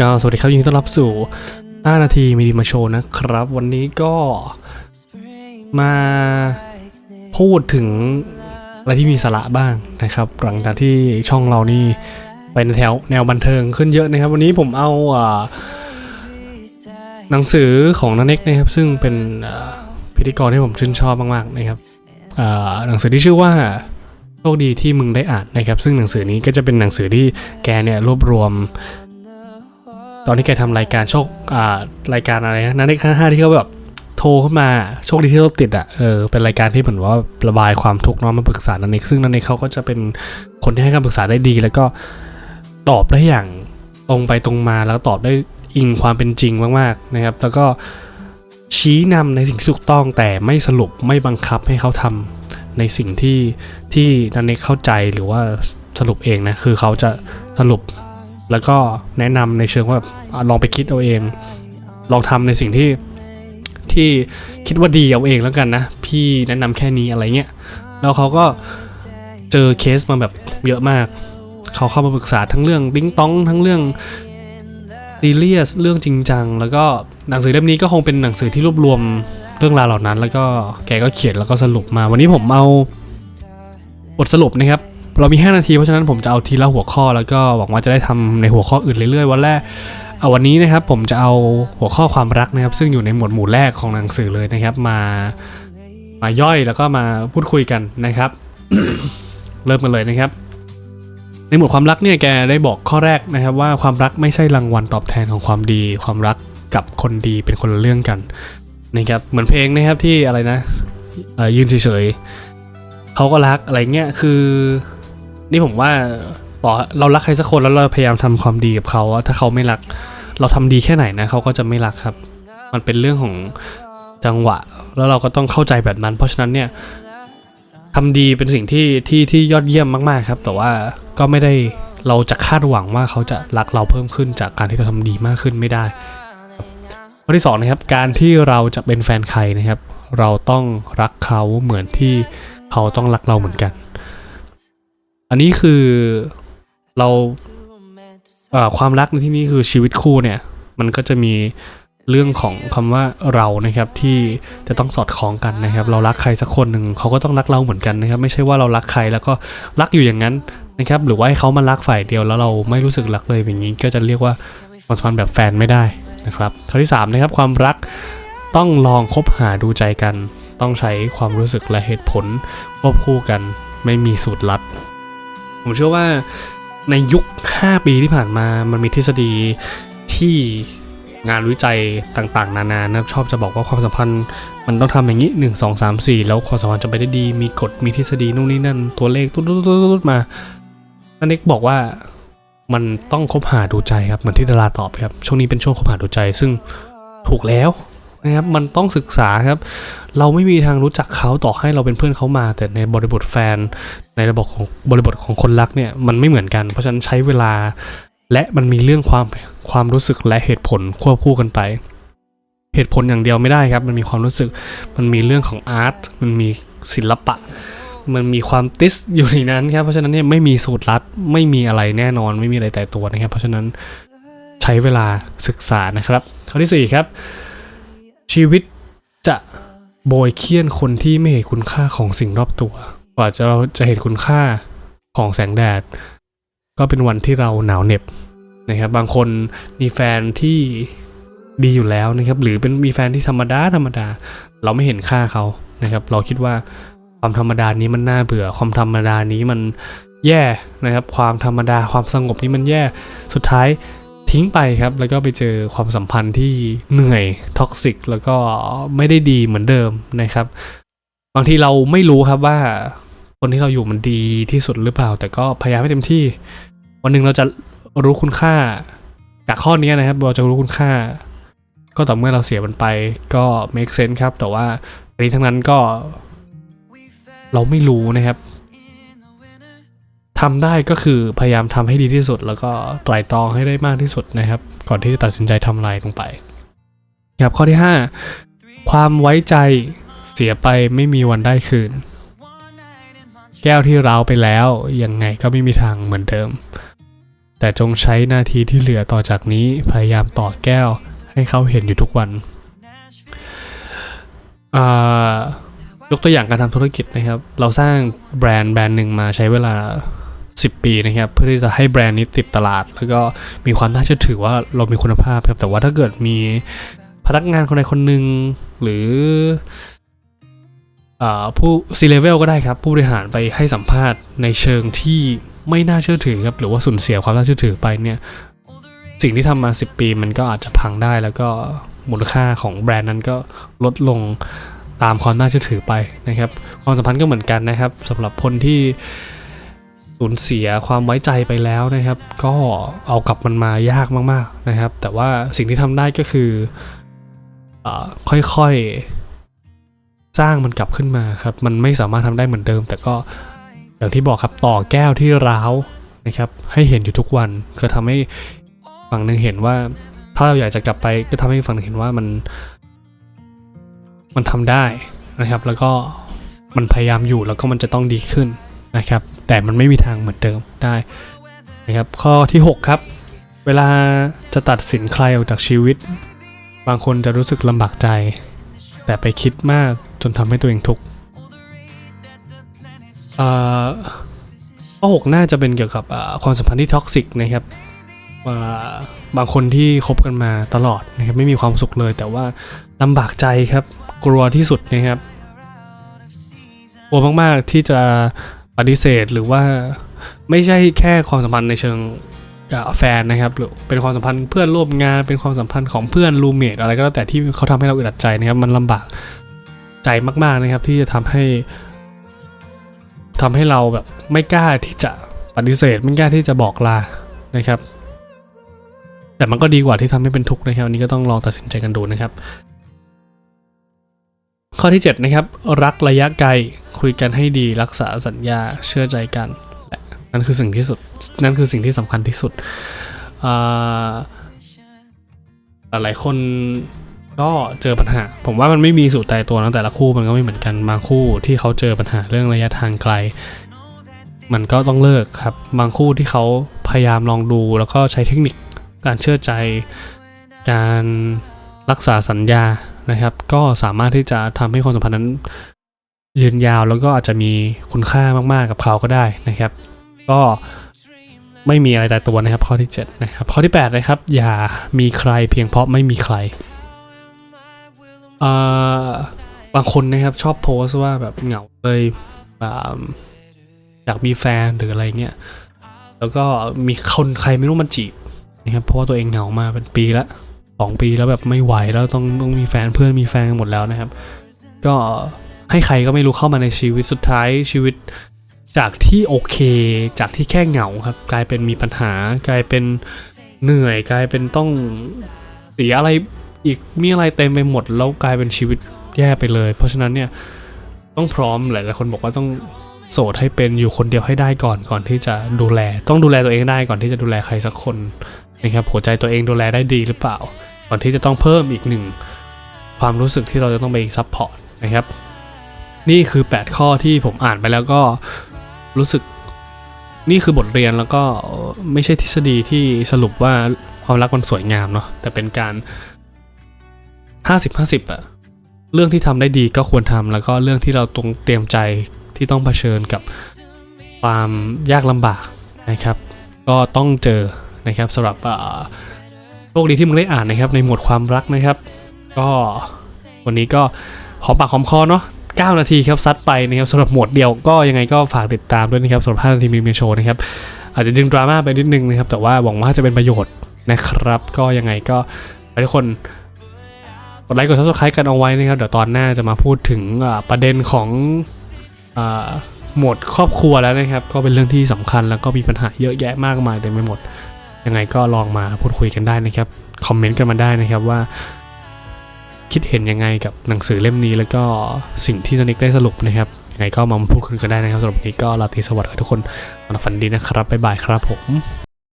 ก็สวัสดีครับยินดีต้อนรับสู่5นาทีมีดีมาโชว์นะครับ วันนี้ก็มาพูดถึงอะไรที่มีสาระบ้างนะครับ หลังจากที่ช่องเรานี่ไปในแถวแนวบันเทิงขึ้นเยอะนะครับ วันนี้ผมเอาหนังสือของนันเน็กนะครับ ซึ่งเป็นพิธีกรที่ผมชื่นชอบมากๆนะครับหนังสือที่ชื่อว่าโชคดีที่มึงได้อ่านนะครับ ซึ่งหนังสือนี้ก็จะเป็นหนังสือที่แกเนี่ยรวบรวม ตอนที่แกทำรายการโชคอ่ารายการอะไรนะนันเด็กห้าห้าที่เขาแบบโทรเข้ามาโชคดีที่เราติดอะเออเป็นรายการที่เหมือนว่าระบายความทุกข์น้องมาปรึกษานันเด็กซึ่งนันเด็กเขาก็จะเป็นคนที่ให้คำปรึกษาได้ดี แล้วก็ตอบได้อย่างตรงไปตรงมาแล้วตอบได้อิงความเป็นจริงมากๆนะครับ แล้วก็ชี้นำในสิ่งที่ถูกต้องแต่ไม่สรุปไม่บังคับให้เขาทำในสิ่งที่ที่นันเนกเข้าใจหรือว่าสรุปเองนะคือเขาจะสรุป แล้วก็แนะนำในเชิงว่าลองไปคิดเอาเอง ลองทำในสิ่งที่ที่คิดว่าดีเอาเองแล้วกันนะ พี่แนะนำแค่นี้อะไรเงี้ยแล้วเขาก็เจอเคสมาแบบเยอะมาก เขาเข้ามาปรึกษาทั้งเรื่องติ้งต้องทั้งเรื่องซีเรียสเรื่องจริงจัง แล้วก็หนังสือเล่มนี้ก็คงเป็นหนังสือที่รวบรวมเรื่องราวเหล่านั้น แล้วก็แกก็เขียนแล้วก็สรุปมา วันนี้ผมเอาบทสรุปนะครับ เรามี 5 นาทีเพราะฉะนั้นผมจะเอาทีละหัวข้อ แล้วก็หวังว่าจะได้ทำในหัวข้ออื่นเรื่อยๆ วันแรกเอาวันนี้นะครับผมจะเอาหัวข้อความรักนะครับ ซึ่งอยู่ในหมวดหมู่แรกของหนังสือเลยนะครับมามาย่อยแล้วก็มาพูดคุยกันนะครับ เริ่มกันเลยนะครับ ในหมวดความรักเนี่ยแกได้บอกข้อแรกนะครับ ว่าความรักไม่ใช่รางวัลตอบแทนของความดี ความรักกับคนดีเป็นคนละเรื่องกันนะครับเหมือนเพลงนะครับที่อะไรนะอ่อยืนเฉยๆเขาก็รักอะไรเงี้ยคือ นี่ผมว่าต่อเรารักใครสักคนแล้วเราพยายามทำความดีกับเขาถ้าเขาไม่รัก เราทำดีแค่ไหนนะเขาก็จะไม่รักครับ มันเป็นเรื่องของจังหวะ แล้วเราก็ต้องเข้าใจแบบนั้น เพราะฉะนั้นเนี่ยทำดีเป็นสิ่งที่ที่ที่ยอดเยี่ยมมากๆครับ แต่ว่าก็ไม่ได้เราจะคาดหวังว่าเขาจะรักเราเพิ่มขึ้นจากการที่เราทำดีมากขึ้นไม่ได้ข้อที่สองนะครับการที่เราจะเป็นแฟนใครนะครับ เราต้องรักเขาเหมือนที่เขาต้องรักเราเหมือนกัน อันนี้คือเราความรักในที่นี้คือชีวิตคู่เนี่ย มันก็จะมีเรื่องของคำว่าเรานะครับที่จะต้องสอดคล้องกันนะครับ เรารักใครสักคนหนึ่งเขาก็ต้องรักเราเหมือนกันนะครับ ไม่ใช่ว่าเรารักใครแล้วก็รักอยู่อย่างนั้นนะครับ หรือว่าให้เขามารักฝ่ายเดียวแล้วเราไม่รู้สึกรักเลยอย่างนี้ ก็จะเรียกว่าความสัมพันธ์แบบแฟนไม่ได้นะครับข้อที่สามนะครับความรักต้องลองคบหาดูใจกัน ต้องใช้ความรู้สึกและเหตุผลควบคู่กัน ไม่มีสูตรลัด ผมเชื่อว่าในยุค 5 ปีที่ผ่านมา มันมีทฤษฎีที่งานวิจัยต่างๆ นานานะชอบจะบอกว่าความสัมพันธ์มันต้องทำอย่างนี้ 1 2 3 4 แล้วความสัมพันธ์จะไปได้ดี มีกฎ มีทฤษฎีนู่นนี่นั่น ตัวเลขตุ๊ดๆๆๆมาอันนี้บอกว่ามันต้องคบหาดูใจครับ เหมือนที่ดาราตอบครับ ช่วงนี้เป็นช่วงคบหาดูใจ ซึ่งถูกแล้ว นะครับมันต้องศึกษาครับ เราไม่มีทางรู้จักเขาต่อให้เราเป็นเพื่อนเขามา แต่ในบริบทแฟน ในระบบของบริบทของคนรักเนี่ยมันไม่เหมือนกัน เพราะฉะนั้นใช้เวลา และมันมีเรื่องความความรู้สึกและเหตุผลควบคู่กันไป เหตุผลอย่างเดียวไม่ได้ครับ มันมีความรู้สึก มันมีเรื่องของอาร์ตมันมีศิลปะมันมีความติสอยู่ในนั้นครับเพราะฉะนั้นเนี่ยไม่มีสูตรลัดไม่มีอะไรแน่นอนไม่มีอะไรแต่ตัวนะครับ เพราะฉะนั้นใช้เวลาศึกษานะครับ ข้อที่สี่ครับ ชีวิตจะโบยเคี่ยนคนที่ไม่เห็นคุณค่าของสิ่งรอบตัว กว่าจะเราจะเห็นคุณค่าของแสงแดด ก็เป็นวันที่เราหนาวเหน็บนะครับ บางคนมีแฟนที่ดีอยู่แล้วนะครับ หรือเป็นมีแฟนที่ธรรมดาธรรมดา เราไม่เห็นค่าเขานะครับ เราคิดว่าความธรรมดานี้มันน่าเบื่อ ความธรรมดานี้มันแย่นะครับ ความธรรมดาความสงบนี้มันแย่ สุดท้าย ทิ้งไปครับ แล้วก็ไปเจอความสัมพันธ์ที่เหนื่อยท็อกซิกแล้วก็ไม่ได้ดีเหมือนเดิมนะครับ บางทีเราไม่รู้ครับว่า คนที่เราอยู่มันดีที่สุดหรือเปล่า แต่ก็พยายามให้เต็มที่ วันหนึ่งเราจะรู้คุณค่า จากข้อนี้นะครับ เราจะรู้คุณค่า ก็ต่อเมื่อเราเสียมันไปก็ make sense ครับ แต่ว่าอันนี้ทั้งนั้นก็เราไม่รู้นะครับ ทำได้ก็คือพยายามทำให้ดีที่สุด แล้วก็ไตร่ตรองให้ได้มากที่สุดนะครับ ก่อนที่จะตัดสินใจทำอะไรลงไปครับข้อที่ 5 ความไว้ใจเสียไปไม่มีวันได้คืน แก้วที่ร้าวไปแล้วยังไงก็ไม่มีทางเหมือนเดิม แต่จงใช้นาทีที่เหลือต่อจากนี้พยายามต่อแก้วให้เขาเห็นอยู่ทุกวันอ่ายกตัวอย่างการทำธุรกิจนะครับ เราสร้างแบรนด์แบรนด์หนึ่งมาใช้เวลา 10 ปีนะครับเพื่อที่จะให้แบรนด์นี้ติดตลาด แล้วก็มีความน่าเชื่อถือว่าเรามีคุณภาพครับแต่ว่าถ้าเกิดมีพนักงานคนใดคนหนึ่งหรืออผู้ C level ก็ได้ครับ ผู้บริหารไปให้สัมภาษณ์ในเชิงที่ไม่น่าเชื่อถือครับ หรือว่าสูญเสียความน่าเชื่อถือไปเนี่ย สิ่งที่ทำมา 10 ปีมันก็อาจจะพังได้ แล้วก็มูลค่าของแบรนด์นั้นก็ลดลงตามความน่าเชื่อถือไปนะครับ ความสัมพันธ์ก็เหมือนกันนะครับสำหรับคนที่ สูญเสียความไว้ใจไปแล้วนะครับ ก็เอากลับมันมายากมากๆนะครับ แต่ว่าสิ่งที่ทำได้ก็คืออค่อยๆสร้างมันกลับขึ้นมาครับ มันไม่สามารถทำได้เหมือนเดิม แต่ก็อย่างที่บอกครับต่อแก้วที่ร้าวนะครับ ให้เห็นอยู่ทุกวันก็ทำให้ฝั่งหนึ่งเห็นว่า ถ้าเราอยากจะกลับไปก็ทำให้ฝั่งหนึ่งเห็นว่ามันมันทำได้นะครับ แล้วก็มันพยายามอยู่แล้วก็มันจะต้องดีขึ้นนะครับ แต่มันไม่มีทางเหมือนเดิมได้นะครับข้อที่ 6 ครับ เวลาจะตัดสินใครออกจากชีวิต บางคนจะรู้สึกลำบากใจ แต่ไปคิดมากจนทำให้ตัวเองทุกข์ข้อ6น่าจะเป็นเกี่ยวกับความสัมพันธ์ที่ท็อกซิกนะครับบางคนที่คบกันมาตลอดนะครับไม่มีความสุขเลย แต่ว่าลำบากใจครับ กลัวที่สุดนะครับกลัวมากๆที่จะ ปฏิเสธหรือว่าไม่ใช่แค่ความสัมพันธ์ในเชิงแฟนนะครับหรือเป็นความสัมพันธ์เพื่อนร่วมงานเป็นความสัมพันธ์ของเพื่อนรูเมทอะไรก็แล้วแต่ที่เขาทำให้เราอึดอัดใจนะครับ มันลำบากใจมากๆนะครับ ที่จะทำให้ทำให้เราแบบไม่กล้าที่จะปฏิเสธ ไม่กล้าที่จะบอกลานะครับ แต่มันก็ดีกว่าที่ทำให้เป็นทุกข์นะครับอันนี้ก็ต้องลองตัดสินใจกันดูนะครับ ข้อที่ 7 นะครับ รักระยะไกล คุยกันให้ดีรักษาสัญญาเชื่อใจกันและนั่นคือสิ่งที่สุดนั่นคือสิ่งที่สำคัญที่สุดอ่าหลายคนก็เจอปัญหา ผมว่ามันไม่มีสูตรตายตัวนะแต่ละคู่มันก็ไม่เหมือนกันบางคู่ที่เขาเจอปัญหาเรื่องระยะทางไกล มันก็ต้องเลิกครับ บางคู่ที่เขาพยายามลองดูแล้วก็ใช้เทคนิคการเชื่อใจ การรักษาสัญญานะครับ ก็สามารถที่จะทำให้ความสัมพันธ์นั้น ยืนยาวแล้วก็อาจจะมีคุณค่ามากๆกับเขาก็ได้นะครับ ก็ไม่มีอะไรตายตัวนะครับ ข้อที่ 7 นะครับ ข้อที่ 8 นะครับ อย่ามีใครเพียงเพราะไม่มีใครอ่าบางคนนะครับชอบโพสต์ว่าแบบเหงาเลยอ่าอยากมีแฟนหรืออะไรเงี้ยแล้วก็มีคนใครไม่รู้มันจีบนะครับเพราะว่าตัวเองเหงามาเป็นปีละสองปีแล้วแบบไม่ไหวแล้วต้องต้องมีแฟนเพื่อนมีแฟนกันหมดแล้วนะครับ ก็ ให้ใครก็ไม่รู้เข้ามาในชีวิตสุดท้ายชีวิต จากที่โอเค จากที่แค่เหงาครับ กลายเป็นมีปัญหา กลายเป็นเหนื่อย กลายเป็นต้องเสียอะไรอีกมีอะไรเต็มไปหมดแล้วกลายเป็นชีวิตแย่ไปเลย เพราะฉะนั้นเนี่ยต้องพร้อมหลายๆคนบอกว่าต้องโสดให้เป็นอยู่คนเดียวให้ได้ก่อนก่อนที่จะดูแล ต้องดูแลตัวเองได้ก่อนที่จะดูแลใครสักคนนะครับหัวใจตัวเองดูแลได้ดีหรือเปล่า ก่อนที่จะต้องเพิ่มอีกหนึ่งความรู้สึกที่เราจะต้องไปซัพพอร์ตนะครับ นี่คือ 8 ข้อที่ผมอ่านไปแล้วก็รู้สึกนี่คือบทเรียนแล้วก็ไม่ใช่ทฤษฎีที่สรุปว่าความรักมันสวยงามเนาะแต่เป็นการ 50 50อะเรื่องที่ทำได้ดีก็ควรทำแล้วก็เรื่องที่เราตรงเตรียมใจที่ต้องเผชิญกับความยากลำบากนะครับ ก็ต้องเจอนะครับสำหรับโชคดีที่มึงได้อ่านนะครับในหมวดความรักนะครับ ก็วันนี้ก็หอมปากหอมคอเนาะ 9 นาทีครับซัดไปนะครับสำหรับหมวดเดียวก็ยังไงก็ฝากติดตามด้วยนะครับสำหรับ5นาทีมีเมโชว์นะครับอาจจะดึงดราม่าไปนิดนึงนะครับแต่ว่าหวังว่าจะเป็นประโยชน์นะครับ ก็ยังไงก็ทุกคนกดไลค์กดซับสไครต์กันเอาไว้นะครับ เดี๋ยวตอนหน้าจะมาพูดถึงประเด็นของอหมวดครอบครัวแล้วนะครับ ก็เป็นเรื่องที่สำคัญแล้วก็มีปัญหาเยอะแยะมากมายเต็มไปหมด ยังไงก็ลองมาพูดคุยกันได้นะครับ คอมเมนต์กันมาได้นะครับว่า คิดเห็นยังไงกับหนังสือเล่มนี้ แล้วก็สิ่งที่นันิกได้สรุปนะครับยังไงก็มาพูดคุยกันได้นะครับสำหรับวันนี้ก็ลาตีสวัสดีทุกคนฝันดีนะครับบ๊ายบายครับผม